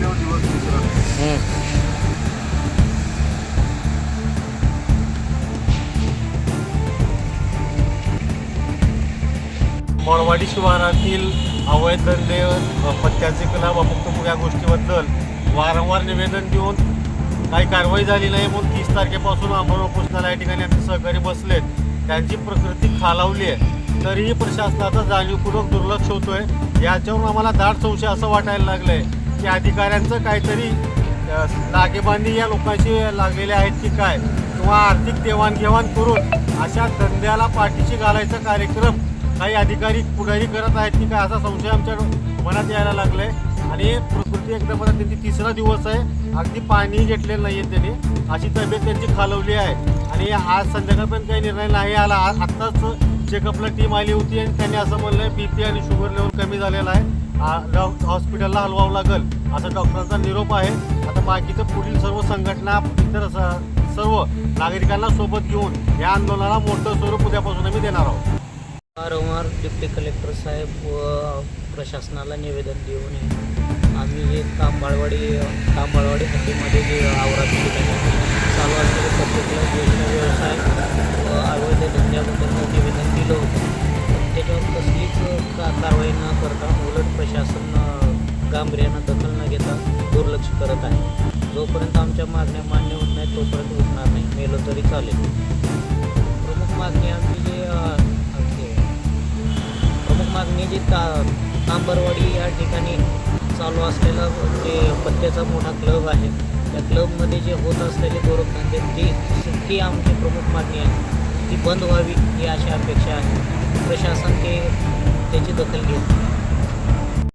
केल्यावर मोरवाडी शिवारातील अवैध धंदे पत्त्याचे कला व मुक्तमुख या गोष्टीबद्दल वारंवार निवेदन देऊन काही कारवाई झाली नाही म्हणून तीस तारखेपासून आंबोळ उपोषणाला या ठिकाणी आमचे सहकारी बसलेत. त्यांची प्रकृती खालावली आहे. तरीही प्रशासनाचा जाणीवपूर्वक दुर्लक्ष होतोय. याच्यावरून आम्हाला दाट संशय असं वाटायला लागलं आहे की अधिकाऱ्यांचं काहीतरी लागेबांधी या लोकांशी लागलेले आहेत की काय? किंवा आर्थिक देवाणघेवाण करून अशा धंद्याला पाठीशी घालायचा कार्यक्रम काही अधिकारी पुढारी करत आहेत की काय असा संशय आमच्या मनात यायला लागलाय. आणि प्रकृती एकदम त्यांची तिसरा दिवस आहे. अगदी पाणी घेतलेलं नाही आहे त्यांनी. अशी तब्येत त्यांची खालवली आहे. आणि आज संध्याकाळपर्यंत काही निर्णय नाही आला. आज आत्ताच चेकअपला टीम आली होती आणि त्यांनी असं म्हणलं बी पी आणि शुगर लेवल कमी झालेला आहे. डॉ- हॉस्पिटलला हलवावं लागेल. असा डॉक्टरांचा निरोप आहे. आता बाकीचं पुढील सर्व संघटना इतर सर्व नागरिकांना सोबत घेऊन या आंदोलनाला मोठं स्वरूप उद्यापासून आम्ही देणार आहोत. वारंवार डिप्टी कलेक्टर साहेब व प्रशासनाला निवेदन देऊन आम्ही हे तांबाळवाडी तांबाळवाडी हद्दीमध्ये जे आवरात चालू असलेले प्रत्येक व्यवसाय अवैध धंद्याबद्दल करता उलट प्रशासन गांभीर्यानं दखल न घेता दुर्लक्ष करत आहे. जोपर्यंत आमच्या मागण्या मान्य होत नाही तोपर्यंत होणार नाही. मेलं तरी चालेल. प्रमुख मागणी आमची जे प्रमुख मागणी जी ता तांबरवाडी या ठिकाणी चालू असलेला जे पत्त्याचा मोठा क्लब आहे त्या क्लबमध्ये जे होत असलेले गोरखधंदे ती ती आमची प्रमुख मागणी आहे. ती बंद व्हावी ही अशी अपेक्षा आहे. प्रशासन ते त्याची दखल घेत